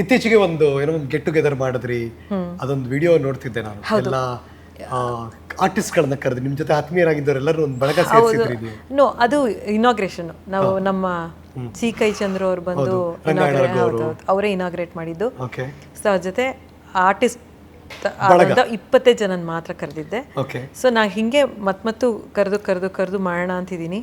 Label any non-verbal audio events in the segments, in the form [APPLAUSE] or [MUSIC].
ಇತ್ತೀಚೆಗೆ ಒಂದು ಏನೋ ಒಂದು ಗೆಟ್ ಟುಗೆದರ್ ಮಾಡಿದ್ರಿ. ಅದೊಂದು ವಿಡಿಯೋ ನೋಡ್ತಿದ್ದೆ ನಾನು. ಎಲ್ಲ ಆರ್ಟಿಸ್ಟ್ಗಳನ್ನ ಕರೆದು ನಿಮ್ಮ ಜೊತೆ ಆತ್ಮೀಯರಾಗಿದ್ದವರೆಲ್ಲರೂ ಒಂದು ಬಳಗ ಸೇರಿಸಿದ್ರಿ ನೀವು. ನೋ ಅದು ಇನಾಗ್ರೇಷನ್ ನಾವು ನಮ್ಮ ಸಿ ಕೈ ಚಂದ್ರ ಅವರು ಬಂದು. ಅವರೇ. ಇನಾಗ್ರೇಟ್ ಮಾಡಿದ್ದು. ಸೊ ಅವ್ರ ಜೊತೆ ಆರ್ಟಿಸ್ಟ್ ಇಪ್ಪತ್ತೈದು ಜನ ಮಾತ್ರ ಕರೆದಿದ್ದೆ. ಸೊ ನಾ ಹಿಂಗೆ ಮತ್ ಮತ್ತು ಕರೆದು ಕರೆದು ಕರೆದು ಮಾಡೋಣ ಅಂತಿದ್ದೀನಿ.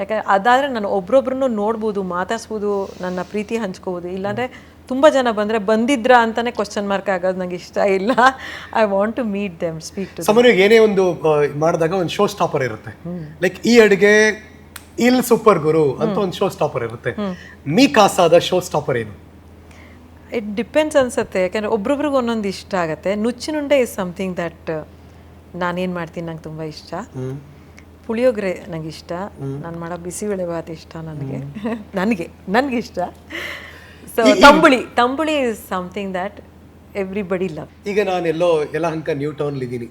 ಯಾಕಂದ್ರೆ ಅದಾದ್ರೆ ನಾನು ಒಬ್ರೊಬ್ರನ್ನು ನೋಡ್ಬೋದು ಮಾತಾಡ್ಸ್ಬೋದು ನನ್ನ ಪ್ರೀತಿ ಹಂಚ್ಕೋಬೋದು. ಇಲ್ಲಾಂದ್ರೆ ತುಂಬಾ ಜನ ಬಂದ್ರೆ ಬಂದಿದ್ರಾ ಅಂತಾನೆ ಕ್ವಶನ್ ಮಾರ್ಕ್ ಆಗೋದು ನಂಗೆ ಇಷ್ಟ ಇಲ್ಲ. I want to meet them speak to ಸಾಮಾನ್ಯವಾಗಿ ಏನೇ ಒಂದು ಮಾಡಿದಾಗ ಒಂದು ಶೋ ಸ್ಟಾಪರ್ ಇರುತ್ತೆ ಲೈಕ್ ಈ ಅಡುಗೆ ಇಲ್ ಸೂಪರ್ ಗುರು ಅಂತ ಒಂದು ಶೋ ಸ್ಟಾಪರ್ ಇರುತ್ತೆ. ಮೀ ಕಾಸಾದ ಶೋ ಸ್ಟಾಪರ್ ಏನು? ಇಟ್ ಡಿಪೆಂಡ್ಸ್ ಅನ್ಸುತ್ತೆ. ಯಾಕಂದ್ರೆ ಒಬ್ರೊಬ್ರಿಗೆ ಒಂದೊಂದು ಇಷ್ಟ ಆಗುತ್ತೆ. ನುಚ್ಚಿನುಂಡೆ ಇಸ್ ಸಮಥಿಂಗ್ ದಟ್ ನಾನೇನು ಮಾಡ್ತೀನಿ ನಂಗೆ ತುಂಬ ಇಷ್ಟ. ಪುಳಿಯೋಗರೆ ನಂಗೆ ಇಷ್ಟ. ನಾನು ಮಾಡೋ ಬಿಸಿಬೇಳೆ ಭಾತ್ ಇಷ್ಟ ನನಗೆ. [LAUGHS] ನನಗೆ ನನಗಿಷ್ಟ ಇಷ್ಟ. So tambuli tambuli is something that everybody love ಈಗ ನಾನು ಎಲ್ಲೋ ಯಲಹಂಕ ನ್ಯೂ ಟೌನ್ ಇದ್ದೀನಿ.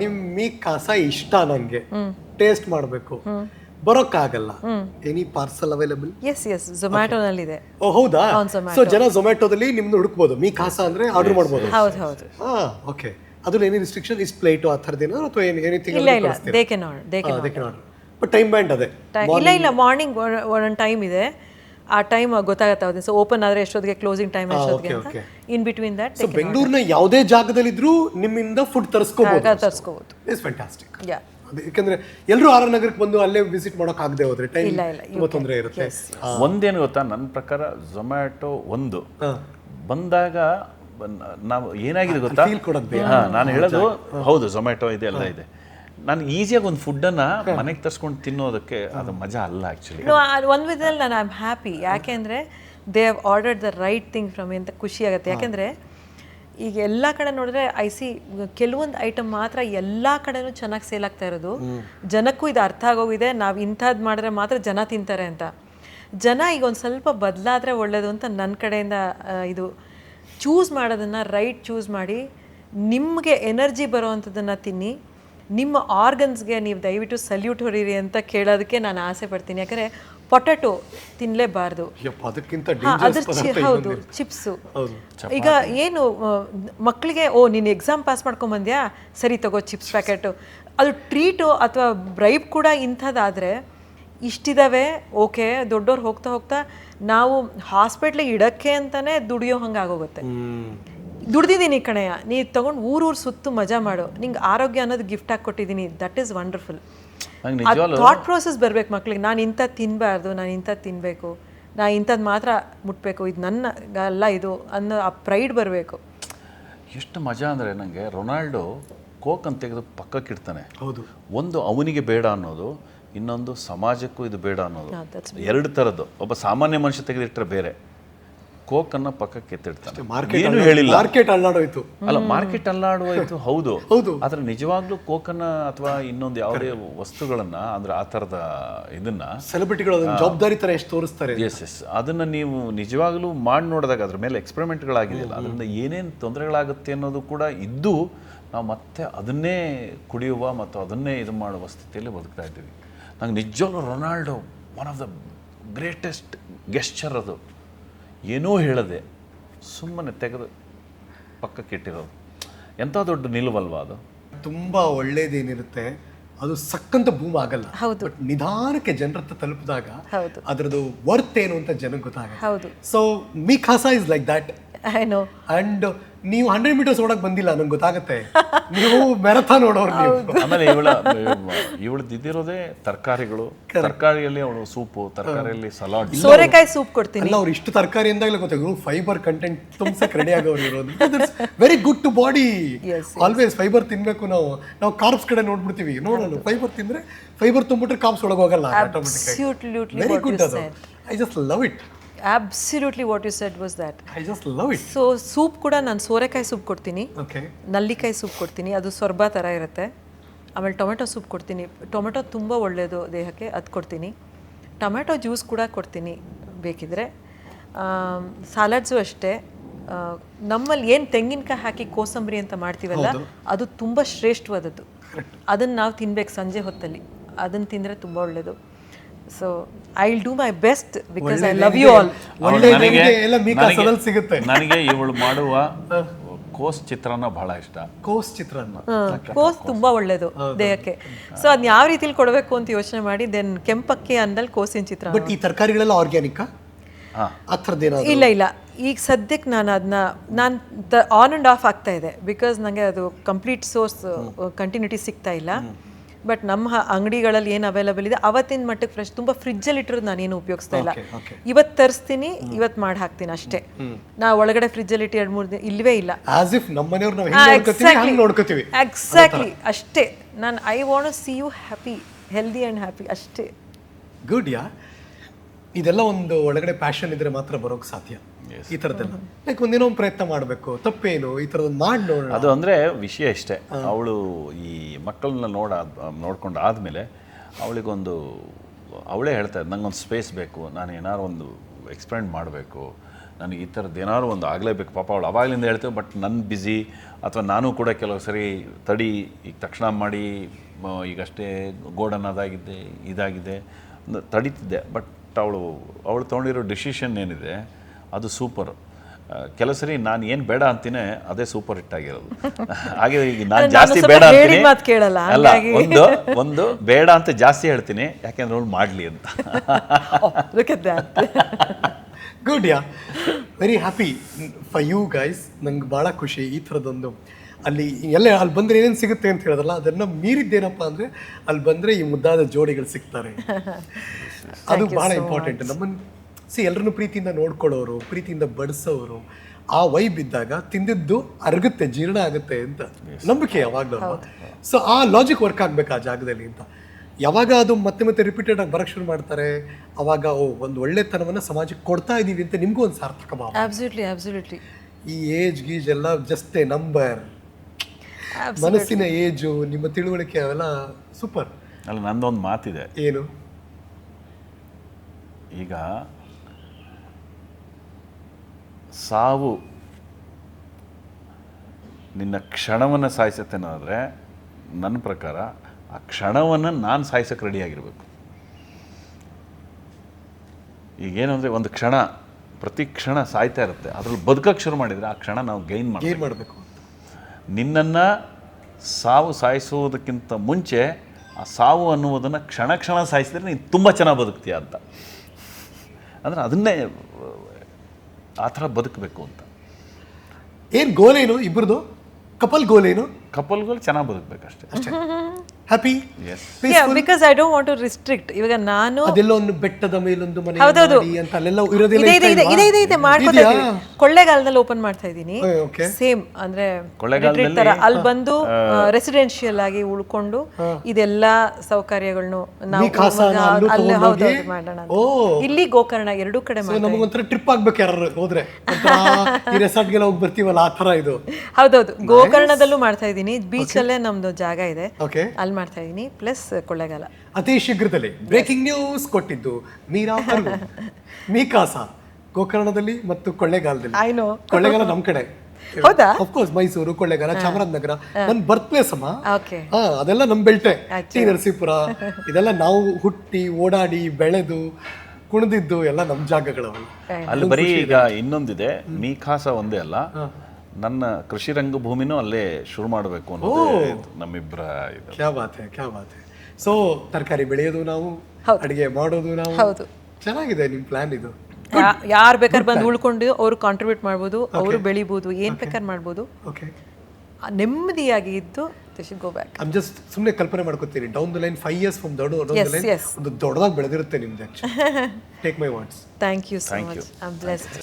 ನಿಮ್ ಮೀ ಕಾಸ ಇಷ್ಟ ನನಗೆ ಟೇಸ್ಟ್ ಮಾಡಬೇಕು. ಬರೋಕ್ಕಾಗಲ್ಲ. Any parcel available yes yes ಝೊಮ್ಯಾಟೊನಲ್ಲಿದೆ ಓ ಹೌದಾ. ಸೊ ಜನ ಝೊಮ್ಯಾಟೋದಲ್ಲಿ ನಿಮ್ದು ಹುಡುಕ್ಬೋದು. ಮೀ ಕಾಸ ಅಂದ್ರೆ ಆರ್ಡರ್ ಮಾಡ್ಬೋದು. ಹೌದು ಹೌದು. ಹಾ ಓಕೆ ಅದ್ರಲ್ಲಿ ಎನಿ ರಿಸ್ಟ್ರಿಕ್ಷನ್ ಇಸ್ ಪ್ಲೇಟು ಆ ಥರದ್ದೇನೋ ಅಥವಾ ಎನಿಥಿಂಗ್ ಇಲ್ಲ ಇಲ್ಲ. They can order they can order but time band ಅದೇ. ಇಲ್ಲ ಇಲ್ಲ. ಮಾರ್ನಿಂಗ್ ಒಂದೊಂದು ಟೈಮ್ ಇದೆ. ಆ ಟೈಮ್ ಗೊತ್ತಾಗತ್ತೆ ಸೊ ಓಪನ್ ಆದ್ರೆ ಎಷ್ಟೊತ್ತಿಗೆ ಕ್ಲೋಸಿಂಗ್ ಟೈಮ್ ಎಷ್ಟೊತ್ತಿಗೆ ಅಂತ ಇನ್ ಬಿಟ್ವೀನ್ ದಟ್ ಸೊ ಬೆಂಗಳೂರಿನ ಯಾವುದೇ ಜಾಗದಲ್ಲಿದ್ರೂ ನಿಮ್ಮಿಂದ ಫುಡ್ ತರಿಸ್ಕೋಬಹುದು ತರಿಸ್ಕೋಬೋದು. ಇಸ್ ಫ್ಯಾಂಟಾಸ್ಟಿಕ್ ಯಾ ಅದು ಯಾಕಂದ್ರೆ ಎಲ್ಲರೂ ಆರ್ ನಗರಕ್ಕೆ ಬಂದು ಅಲ್ಲೇ ವಿಸಿಟ್ ಮಾಡೋಕೆ ಆಗದೆ ಹೋದ್ರೆ ಟೈಮ್ ಇಲ್ಲ, ಇಲ್ಲ, ತುಂಬಾ ತೊಂದರೆ ಇರುತ್ತೆ. ಒಂದೇನು ಗೊತ್ತಾ? ನನ್ನ ಪ್ರಕಾರ ಝೊಮ್ಯಾಟೊ ಒಂದು. ಬಂದಾಗ ನಾವು ಏನಾಗಿದೆ ಗೊತ್ತಾ? ಫೀಲ್ ಕೊಡೋದು ಬೇರೆ. ನಾನು ಹೇಳೋದು ಹೌದು ಝೊಮ್ಯಾಟೊ ಇದೆ ಎಲ್ಲ ಇದೆ. ನಾನು ಈಸಿಯಾಗಿ ಒಂದು ಫುಡ್ಡನ್ನು ಮನೆಗೆ ತರ್ಸ್ಕೊಂಡು ತಿನ್ನೋದಕ್ಕೆ ಅದು ಮಜಾ ಅಲ್ಲ ಆ್ಯಕ್ಚುಲಿ ನೋ ಒಂದು ವಿಧದಲ್ಲಿ ನಾನು ಐ ಆಮ್ ಹ್ಯಾಪಿ ಯಾಕೆಂದರೆ they have ordered the right thing from ಅಂತ ಖುಷಿ ಆಗುತ್ತೆ. ಯಾಕೆಂದರೆ ಈಗ ಎಲ್ಲ ಕಡೆ ನೋಡಿದ್ರೆ ಐ ಸಿ ಕೆಲವೊಂದು ಐಟಮ್ ಮಾತ್ರ ಎಲ್ಲ ಕಡೆನೂ ಚೆನ್ನಾಗಿ ಸೇಲ್ ಆಗ್ತಾ ಇರೋದು. ಜನಕ್ಕೂ ಇದು ಅರ್ಥ ಆಗೋಗಿದೆ. ನಾವು ಇಂಥದ್ದು ಮಾಡಿದ್ರೆ ಮಾತ್ರ ಜನ ತಿಂತಾರೆ ಅಂತ. ಜನ ಈಗ ಒಂದು ಸ್ವಲ್ಪ ಬದಲಾದರೆ ಒಳ್ಳೆಯದು ಅಂತ ನನ್ನ ಕಡೆಯಿಂದ ಇದು ಚೂಸ್ ಮಾಡೋದನ್ನು ರೈಟ್ ಚೂಸ್ ಮಾಡಿ ನಿಮಗೆ ಎನರ್ಜಿ ಬರೋವಂಥದ್ದನ್ನು ತಿನ್ನಿ. ನಿಮ್ಮ ಆರ್ಗನ್ಸ್ಗೆ ನೀವು ದಯವಿಟ್ಟು ಸಲ್ಯೂಟ್ ಹೊಡೀರಿ ಅಂತ ಕೇಳೋದಕ್ಕೆ ನಾನು ಆಸೆ ಪಡ್ತೀನಿ. ಯಾಕಂದರೆ ಪೊಟ್ಯಾಟೊ ತಿನ್ನಲೇಬಾರ್ದು ಅದ್ರ ಹೌದು ಚಿಪ್ಸು ಈಗ ಏನು ಮಕ್ಕಳಿಗೆ ಓ ನೀನು ಎಕ್ಸಾಮ್ ಪಾಸ್ ಮಾಡ್ಕೊಂಬಂದ್ಯಾ? ಸರಿ ತಗೋ ಚಿಪ್ಸ್ ಪ್ಯಾಕೆಟು ಅದು ಟ್ರೀಟು ಅಥವಾ ಬ್ರೈಬ್ ಕೂಡ ಇಂಥದ್ದಾದರೆ ಇಷ್ಟಿದಾವೆ ಓಕೆ ದೊಡ್ಡವ್ರು ಹೋಗ್ತಾ ಹೋಗ್ತಾ ನಾವು ಹಾಸ್ಪಿಟ್ಲಿಗೆ ಇಡಕ್ಕೆ ಅಂತಾನೆ ದುಡಿಯೋ ಹಂಗೆ ಆಗೋಗುತ್ತೆ ದುಡ್ದಿದ್ದೀನಿ ಕಣಯ್ಯ. ನೀ ತಗೊಂಡು ಊರೂರು ಸುತ್ತು ಮಜಾ ಮಾಡು. ನಿಂಗೆ ಆರೋಗ್ಯ ಅನ್ನೋದು ಗಿಫ್ಟ್ ಆಗಿ ಕೊಟ್ಟಿದ್ದೀನಿ that is wonderful thought process ಬರ್ಬೇಕು ಮಕ್ಳಿಗೆ. ನಾನು ಇಂಥದ್ದು ತಿನ್ನಬಾರ್ದು ನಾನು ಇಂಥದ್ದು ತಿನ್ನಬೇಕು ನಾ ಇಂಥದ್ದು ಮಾತ್ರ ಮುಟ್ಬೇಕು. ಇದು ನನ್ನ ಅಲ್ಲ ಇದು ಅನ್ನೋ ಆ ಪ್ರೈಡ್ ಬರಬೇಕು. ಎಷ್ಟು ಮಜಾ ಅಂದರೆ ನನಗೆ ರೊನಾಲ್ಡೋ ಕೋಕ್ ಅಂತ ತೆಗೆದು ಪಕ್ಕಕ್ಕೆ ಇಡ್ತಾನೆ. ಹೌದು. ಒಂದು ಅವನಿಗೆ ಬೇಡ ಅನ್ನೋದು ಇನ್ನೊಂದು ಸಮಾಜಕ್ಕೂ ಇದು ಬೇಡ ಅನ್ನೋದು. ಎರಡು ಥರದ್ದು ಒಬ್ಬ ಸಾಮಾನ್ಯ ಮನುಷ್ಯ ತೆಗೆದಿಟ್ಟರೆ ಬೇರೆ. ಕೋಕನ್ನು ಪಕ್ಕಕ್ಕೆ ಎತ್ತಿಡ್ತಾನೆ. ಮಾರ್ಕೆಟ್ ಏನು ಹೇಳಿಲ್ಲ. ಮಾರ್ಕೆಟ್ ಅಲ್ಲಾಡೋಯ್ತು ಅಲ್ಲ ಮಾರ್ಕೆಟ್ ಅಲ್ಲಾಡೋಯ್ತು [LAUGHS] ಹೌದು. ಹೌದು. ಆದ್ರೆ ನಿಜವಾಗ್ಲೂ ಕೋಕನ್ನ ಅಥವಾ ಇನ್ನೊಂದು ಯಾವುದೇ ವಸ್ತುಗಳನ್ನ ಅಂದ್ರೆ ಆ ಥರದ ಇದನ್ನ ಸೆಲೆಬ್ರಿಟಿಗಳು ಅದನ್ನ ಜವಾಬ್ದಾರಿ ತರ ಎಷ್ಟು ತೋರಿಸ್ತಾರೆ ಎಸ್ ಎಸ್ ಅದನ್ನ ನೀವು ನಿಜವಾಗ್ಲೂ ಮಾಡಿ ನೋಡಿದಾಗ ಅದ್ರ ಮೇಲೆ ಎಕ್ಸ್ಪೆರಿಮೆಂಟ್ಗಳಾಗಿದೆಯಲ್ಲ ಅದರಿಂದ ಏನೇನು ತೊಂದರೆಗಳಾಗುತ್ತೆ ಅನ್ನೋದು ಕೂಡ ಇದ್ದು ನಾವು ಮತ್ತೆ ಅದನ್ನೇ ಕುಡಿಯುವ ಮತ್ತು ಅದನ್ನೇ ಇದು ಮಾಡುವ ಸ್ಥಿತಿಯಲ್ಲಿ ಬದುಕ್ತಾ ಇದ್ದೀವಿ. ನಂಗೆ ನಿಜವಾಗ್ಲೂ Ronaldo one of the greatest gesture ಅದು. ಏನೂ ಹೇಳದೆ ಸುಮ್ಮನೆ ತೆಗೆದು ಪಕ್ಕಕ್ಕೆ ಇಟ್ಟಿರೋದು. ಎಂಥ ದೊಡ್ಡ ನಿಲುವಲ್ವಾ ಅದು? ತುಂಬ ಒಳ್ಳೇದೇನಿರುತ್ತೆ ಅದು ಸಕ್ಕಂತ ಭೂಮ್ ಆಗಲ್ಲ. ಹೌದು. ಬಟ್ ನಿಧಾನಕ್ಕೆ ಜನರ ಹತ್ರ ತಲುಪಿದಾಗ ಹೌದು. ಅದರದ್ದು ವರ್ತ್ ಏನು ಅಂತ ಜನಕ್ಕೆ ಗೊತ್ತಾಗುತ್ತೆ ಹೌದು. ಸೊ ಮೀ ಖಾಸಾ is like that I know and ನೀವು ಹಂಡ್ರೆಡ್ ಮೀಟರ್ಸ್ ಓಡಕ್ ಬಂದಿಲ್ಲ ನಂಗೆ ಗೊತ್ತಾಗುತ್ತೆ. ನೀವು ಮ್ಯಾರಥಾನ್ ಓಡೋರು ನೀವು. ಆಮೇಲೆ ಇವಳ ಇವಳು ದಿದ್ದಿರೋದೇ ತರಕಾರಿಗಳು. ತರಕಾರಿಯಲ್ಲಿ ಅವಳು ಸೂಪು ತರಕಾರಿಯಲ್ಲಿ ಸಲಾಡ್. ಸೋರೆಕಾಯಿ ಸೂಪ್ ಕೊಡ್ತೀನಿ. ಇಲ್ಲ ಅವ್ರು ಇಷ್ಟು ತರಕಾರಿ ಅಂದಾಗಲೇ ಗೊತ್ತಾಗ ಫೈಬರ್ ಕಂಟೆಂಟ್ ತುಂಬಾ ರೆಡಿ ಆಗೋರು ಇರೋದು very good to body always fibre ತಿನ್ಬೇಕು ನಾವು. ನಾವು ಕಾರ್ಬ್ಸ್ ಕಡೆ ನೋಡ್ಬಿಡ್ತೀವಿ. ನೋಡೋಣ ಫೈಬರ್ ತಿಂದ್ರೆ ಫೈಬರ್ ತುಂಬಿಟ್ರೆ ಕಾರ್ಬ್ಸ್ ಒಳಗೋಗಲ್ಲ ಹೋಗಲ್ಲ ವೆರಿ ಗುಡ್ ಅದು. I just love it absolutely what you said was that I just love it so soup ಕೂಡ ನಾನು ಸೋರೆಕಾಯಿ ಸೂಪ್ ಕೊಡ್ತೀನಿ. ಓಕೆ ನಲ್ಲಿಕಾಯಿ ಸೂಪ್ ಕೊಡ್ತೀನಿ. ಅದು ಸ್ವರ್ಬ ಥರ ಇರುತ್ತೆ. ಆಮೇಲೆ ಟೊಮೆಟೊ ಸೂಪ್ ಕೊಡ್ತೀನಿ. ಟೊಮೆಟೊ ತುಂಬ ಒಳ್ಳೆಯದು ದೇಹಕ್ಕೆ ಅದು ಕೊಡ್ತೀನಿ. ಟೊಮೆಟೊ ಜ್ಯೂಸ್ ಕೂಡ ಕೊಡ್ತೀನಿ ಬೇಕಿದ್ರೆ. ಸಾಲಡ್ಸು ಅಷ್ಟೇ. ನಮ್ಮಲ್ಲಿ ಏನು ತೆಂಗಿನಕಾಯಿ ಹಾಕಿ ಕೋಸಂಬರಿ ಅಂತ ಮಾಡ್ತೀವಲ್ಲ ಅದು ತುಂಬ ಶ್ರೇಷ್ಠವಾದದ್ದು. ಅದನ್ನು ನಾವು ತಿನ್ಬೇಕು ಸಂಜೆ ಹೊತ್ತಲ್ಲಿ. ಅದನ್ನು ತಿಂದರೆ ತುಂಬ ಒಳ್ಳೆಯದು so I will do my best because I love you all ಒಳ್ಳೆ ನನಗೆ ಎಲ್ಲ ಮೀಕಾ ನನಗೆ- ಸದಲ್ ಸಿಗುತ್ತೆ. ನನಗೆ ಇವಳು ಮಾಡುವ ಕೋಸ್ ಚಿತ್ರಾನ್ನ ಬಹಳ ಇಷ್ಟ. ಕೋಸ್ ಚಿತ್ರಾನ್ನ. ಕೋಸ್ ತುಂಬಾ ಒಳ್ಳೇದು ದೇಹಕ್ಕೆ. ಸೊ ಅದನ್ನ ಯಾವ ರೀತಿಲಿ ಕೊಡಬೇಕು ಅಂತ ಯೋಚನೆ ಮಾಡಿ ದೆನ್ ಕೆಂಪಕ್ಕಿ ಅಂದಲ್ಲಿ ಕೋಸಿನ ಚಿತ್ರ ಬಟ್ ಈ ತರಕಾರಿಗಳೆಲ್ಲ ಆರ್ಗ್ಯಾನಿಕ್ ಹಾ. ಆ ಥರದ್ದೇನಾದ್ರು ಇಲ್ಲ ಇಲ್ಲ. ಈಗ ಸದ್ಯಕ್ಕೆ ನಾನು ಅದನ್ನ ನಾನು ಆನ್ ಆ್ಯಂಡ್ ಆಫ್ ಆಗ್ತಾ ಇದೆ. ಬಿಕಾಸ್ ನನಗೆ ಅದು ಕಂಪ್ಲೀಟ್ ಸೋರ್ಸ್ ಕಂಟಿನ್ಯೂಟಿ ಸಿಗ್ತಾ ಇಲ್ಲ. ಬಟ್ ನಮ್ಮ ಅಂಗಡಿಗಳಲ್ಲಿ ಏನು ಅವೈಲಬಲ್ ಇದೆ ಅವತ್ತಿನ ಮಟ್ಟಕ್ಕೆ ಫ್ರೆಶ್ ತುಂಬ ಫ್ರಿಜ್ಜಲ್ಲಿ ಇಟ್ಟಿರೋದು ನಾನೇನು ಉಪಯೋಗಿಸ್ತಾ ಇಲ್ಲ. ಇವತ್ತು ತರಿಸ್ತೀನಿ ಇವತ್ತು ಮಾಡಿ ಹಾಕ್ತೀನಿ ಅಷ್ಟೇ. ನಾ ಒಳಗಡೆ ಫ್ರಿಜ್ಜಲ್ಲಿ ಇಟ್ಟು ಎರಡು ಮೂರು ದಿನ ಇಲ್ವೇ ಇಲ್ಲ. ಎಕ್ಸಾಕ್ಟ್ಲಿ ಅಷ್ಟೇ. ನಾನು I want see you happy healthy and happy ಅಷ್ಟೇ. ಗುಡ್ ಯಾ ಇದೆಲ್ಲ ಒಂದು ಒಳಗಡೆ ಪ್ಯಾಷನ್ ಇದ್ರೆ ಮಾತ್ರ ಬರೋಕ್ ಸಾಧ್ಯ. ಈ ಥರದ್ದೆಲ್ಲ. ಲೈಕ್ ಒಂದೇನೋ ಒಂದು ಪ್ರಯತ್ನ ಮಾಡಬೇಕು ತಪ್ಪೇನು ಈ ಥರದ್ದು ಮಾಡಿ ನೋಡೋಣ. ಅದು ಅಂದರೆ ವಿಷಯ ಇಷ್ಟೇ. ಅವಳು ಈ ಮಕ್ಕಳನ್ನ ನೋಡ ನೋಡ್ಕೊಂಡು ಆದಮೇಲೆ ಅವಳಿಗೊಂದು ಅವಳೇ ಹೇಳ್ತಾರೆ ನಂಗೊಂದು ಸ್ಪೇಸ್ ಬೇಕು ನಾನು ಏನಾದ್ರು ಒಂದು ಎಕ್ಸ್ಪ್ಲೇನ್ ಮಾಡಬೇಕು ನನಗೆ ಈ ಥರದ್ದು ಏನಾದ್ರು ಒಂದು ಆಗಲೇಬೇಕು. ಪಾಪ ಅವಳು ಅವಾಗಲಿಂದ ಹೇಳ್ತೇವೆ ಬಟ್ ನನ್ನ ಬ್ಯುಸಿ ಅಥವಾ ನಾನು ಕೂಡ ಕೆಲವು ಸರಿ ತಡಿ ಈಗ ತಕ್ಷಣ ಮಾಡಿ ಈಗಷ್ಟೇ ಗೋಡನ್ ಅದಾಗಿದ್ದೆ ಇದಾಗಿದೆ ತಡೀತಿದ್ದೆ. ಬಟ್ ಅವಳು ಅವಳು ತೊಗೊಂಡಿರೋ ಡಿಸಿಷನ್ ಏನಿದೆ ಅದು ಸೂಪರ್ ಕೆಲವು ಸರಿ ನಾನು ಏನು ಬೇಡ ಅಂತೀನಿ ಅದೇ ಸೂಪರ್ ಹಿಟ್ ಆಗಿರೋದು. [LAUGHS] ಹಾಗೆ ಈಗ ನಾನು ಜಾಸ್ತಿ ಬೇಡ ಅಂತೀನಿ. ಮಾತು ಕೇಳಲ್ಲ, ಅಲ್ಲ ಹಾಗಾಗಿ. ಒಂದು ಒಂದು ಬೇಡ ಅಂತ ಜಾಸ್ತಿ ಹೇಳ್ತೀನಿ ಯಾಕೆಂದ್ರೆ ಅವಳು ಮಾಡಲಿ ಅಂತ. Look at that good yeah very happy for you guys ನಂಗೆ ಭಾಳ ಖುಷಿ ಈ ಥರದೊಂದು ಅಲ್ಲಿ ಎಲ್ಲ ಅಲ್ಲಿ ಬಂದರೆ ಏನೇನು ಸಿಗುತ್ತೆ ಅಂತ ಹೇಳೋದಲ್ಲ ಅದನ್ನು ಮೀರಿದ್ದೇನಪ್ಪ ಅಂದರೆ ಅಲ್ಲಿ ಬಂದರೆ ಈ ಮುದ್ದಾದ ಜೋಡಿಗಳು ಸಿಗ್ತಾರೆ. [LAUGHS] ಅದು ಭಾಳ ಇಂಪಾರ್ಟೆಂಟ್ ನಮ್ಮನ್ನು ಸಿ ಎಲ್ಲರನ್ನು ಪ್ರೀತಿಯಿಂದ ನೋಡ್ಕೊಳ್ಳೋರು ಪ್ರೀತಿಯಿಂದ ಬಡಿಸೋರು ಆ ವೈಬ್ ಇದ್ದಾಗ ತಿಂದಿದ್ದು ಅರಗುತ್ತೆ ಜೀರ್ಣ ಆಗುತ್ತೆ ಅಂತ ನಂಬಿಕೆ ಯಾವಾಗಲೂ ಸೊ ಆ ಲಾಜಿಕ್ ವರ್ಕ್ ಆಗಬೇಕು ಆ ಜಾಗದಲ್ಲಿ ಅಂತ? ಯಾವಾಗ ಅದು ಮತ್ತೆ ಮತ್ತೆ ರಿಪೀಟೆಡ್ ಆಗಿ ಬರಕ್ಕೆ ಶುರು ಮಾಡ್ತಾರೆ? ಅವಾಗ ಓ ಒಂದು ಒಳ್ಳೆತನವನ್ನು ಸಮಾಜಕ್ಕೆ ಕೊಡ್ತಾ ಇದ್ದೀವಿ ಅಂತ ನಿಮಗೂ ಒಂದು ಸಾರ್ಥಕ ಭಾವ. ಅಬ್ಸಲ್ಯೂಟ್ಲಿ ಅಬ್ಸಲ್ಯೂಟ್ಲಿ ಈ ಏಜ್ ಗೀಜ್ ಎಲ್ಲ ಜಸ್ಟ್ ಎ ನಂಬರ್ ಮನಸ್ಸಿನ ಏಜು ನಿಮ್ಮ ತಿಳುವಳಿಕೆ ಅವೆಲ್ಲ ಸೂಪರ್ ಅಲ್ಲ ನಂದೊಂದು ಮಾತಿದೆ. ಏನು? ಈಗ ಸಾವು ನಿನ್ನ ಕ್ಷಣವನ್ನು ಸಾಯಿಸುತ್ತೆ ಅನ್ನೋದ್ರೆ ನನ್ನ ಪ್ರಕಾರ ಆ ಕ್ಷಣವನ್ನು ನಾನು ಸಾಯಿಸೋಕೆ ರೆಡಿಯಾಗಿರಬೇಕು ಈಗೇನು ಅಂದರೆ ಒಂದು ಕ್ಷಣ ಪ್ರತಿ ಕ್ಷಣ ಸಾಯ್ತಾ ಇರುತ್ತೆ. ಅದ್ರಲ್ಲಿ ಬದುಕಕ್ಕೆ ಶುರು ಮಾಡಿದರೆ ಆ ಕ್ಷಣ ನಾವು ಗೈನ್ ಮಾಡಿ ಮಾಡಬೇಕು. ನಿನ್ನನ್ನು ಸಾವು ಸಾಯಿಸುವುದಕ್ಕಿಂತ ಮುಂಚೆ ಆ ಸಾವು ಅನ್ನುವುದನ್ನು ಕ್ಷಣ ಕ್ಷಣ ಸಾಯಿಸಿದ್ರೆ ನೀನು ತುಂಬ ಚೆನ್ನಾಗಿ ಬದುಕ್ತೀಯ ಅಂತ. ಅಂದರೆ ಅದನ್ನೇ ಆ ಥರ ಬದುಕಬೇಕು ಅಂತ. ಏನು ಗೋಲೇನು ಇಬ್ಬರದು ಕಪಲ್ ಗೋಲೇನು ಕಪಲ್ ಗೋಲ್ ಚೆನ್ನಾಗಿ ಬದುಕಬೇಕಷ್ಟೇ. ಅಷ್ಟೇ. Happy yes because I don't want to restrict ಇವಾಗ ನಾನು ಅದೆಲ್ಲ ಒಂದು ಬೆಟ್ಟದ ಮೇಲೊಂದು ಮನೆ ಹೌದೌದು. ಮಾಡಿ ಅಂತ ಅಲ್ಲೆಲ್ಲ ಇರೋದಿಲ್ಲ ಇದೆ ಇದೆ ಇದೆ ಇದೆ ಇದೆ ಮಾಡ್ಕೊತಾ ಕೊಳ್ಳೇಗಾಲದಲ್ಲಿ ಓಪನ್ ಮಾಡ್ತಾ ಇದ್ದೀನಿ. ಸೇಮ್ ಅಂದ್ರೆ ಕೊಳ್ಳೆಗಾಲದಲ್ಲಿ ತರ. ಅಲ್ಲಿ ಬಂದು ರೆಸಿಡೆನ್ಷಿಯಲ್ ಆಗಿ ಉಳ್ಕೊಂಡು ಇದೆಲ್ಲ ಸೌಕರ್ಯಗಳನ್ನು ನಾವು ಅಲ್ಲಿ? ಹೌದೌದು ಮಾಡೋಣ ಅಂತ. ಓ. ಇಲ್ಲಿ ಗೋಕರ್ಣ ಎರಡು ಕಡೆ ಮಾಡ್ತೀವಿ ನಮಗೆ ನಮಗೊಂಥರ ಟ್ರಿಪ್ ಆಗ್ಬೇಕು ಯಾರು ಹೋದ್ರೆ. ಒಂಥರ ಈ ರೆಸಾರ್ಟ್ಗೆಲ್ಲ ಹೋಗಿ ಬರ್ತೀವಲ್ಲ ಆ ತರ ಇದು. ಹೌದೌದು. ಗೋಕರ್ಣದಲ್ಲೂ ಮಾಡ್ತಾ ಇದ್ದೀನಿ. ಬೀಚ್ ಅಲ್ಲೇ ನಮ್ದು ಜಾಗ ಇದೆ. ಓಕೆ ಅಲ್ಲಿ ಮಾಡ್ತಾ ಇದ್ದೀನಿ ಪ್ಲಸ್ ಕೊಳ್ಳೆಗಾಲ. ಅತಿ ಶೀಘ್ರದಲ್ಲೇ ಬ್ರೇಕಿಂಗ್ ನ್ಯೂಸ್ ಕೊಟ್ಟಿದ್ದು ಮೀರಾ [LAUGHS] ಮೀಕಾಸ ಗೋಕರ್ಣದಲ್ಲಿ ಮತ್ತು ಕೊಳ್ಳೆಗಾಲದಲ್ಲಿ. ಐ ನೋ ಕೊಳ್ಳೆಗಾಲ ನಮ್ ಕಡೆ. [LAUGHS] ಹೌದಾ? ಅಫ್ಕೋರ್ಸ್ ಮೈಸೂರು ಕೊಳ್ಳೆಗಾಲ ಚಾಮರಾಜನಗರ ನನ್ನ ಬರ್ತ್ ಪ್ಲೇಸ್ ಅಮ್ಮ. ಅದೆಲ್ಲ ನಮ್ ಬೆಲ್ಟೆ ಟಿ ನರಸೀಪುರ. ಇದೆಲ್ಲ ನಾವು ಹುಟ್ಟಿ ಓಡಾಡಿ ಬೆಳೆದು ಕುಣಿದಿದ್ದು ಎಲ್ಲ ನಮ್ ಜಾಗಗಳು ಅಲ್ಲಿ ಬರೀ ಈಗ ಇನ್ನೊಂದಿದೆ. ಮೀಕಾಸ ಒಂದೇ ಅಲ್ಲ. ನನ್ನ ಕೃಷಿ ರಂಗಭೂಮಿನೂ ಅಲ್ಲೇ ಶುರು ಮಾಡಬೇಕು ಅನ್ನೋದು ನಮ್ಮಿಬ್ಬರ ಇದು. ಕ್ಯಾ ಕ್ಯಾ ಸೊ ತರಕಾರಿ ಬೆಳೆಯೋದು ನಾವು. ಅಡಿಗೆ ಮಾಡೋದು ನಾವು. ಹೌದು. ಚೆನ್ನಾಗಿದೆ ನಿಮ್ ಪ್ಲಾನ್ ಇದು. ಯಾರು ಬೇಕಾದ್ರೆ ಬಂದು ಉಳ್ಕೊಂಡು ಅವರು ಕಾಂಟ್ರಿಬ್ಯೂಟ್ ಮಾಡ್ಬೋದು ಅವರು ಬೆಳಿಬೋದು ಏನ್ ಬೇಕಾದ್ರೆ ಮಾಡ್ಬೋದು. ಓಕೆ ನೆಮ್ಮದಿಯಾಗಿ ಇದ್ದು ಗೋ ಬ್ಯಾಕ್ ಐಮ್ ಜಸ್ಟ್ ಸುಮ್ಮನೆ ಕಲ್ಪನೆ ಮಾಡ್ಕೊತೀನಿ. Down the line five years from ದೊಡ್ಡ. ಒಂದು ದೊಡ್ಡದಾಗಿ ಬೆಳೆದಿರುತ್ತೆ ನಿಮ್ದು take my what's thank you so much I am blessed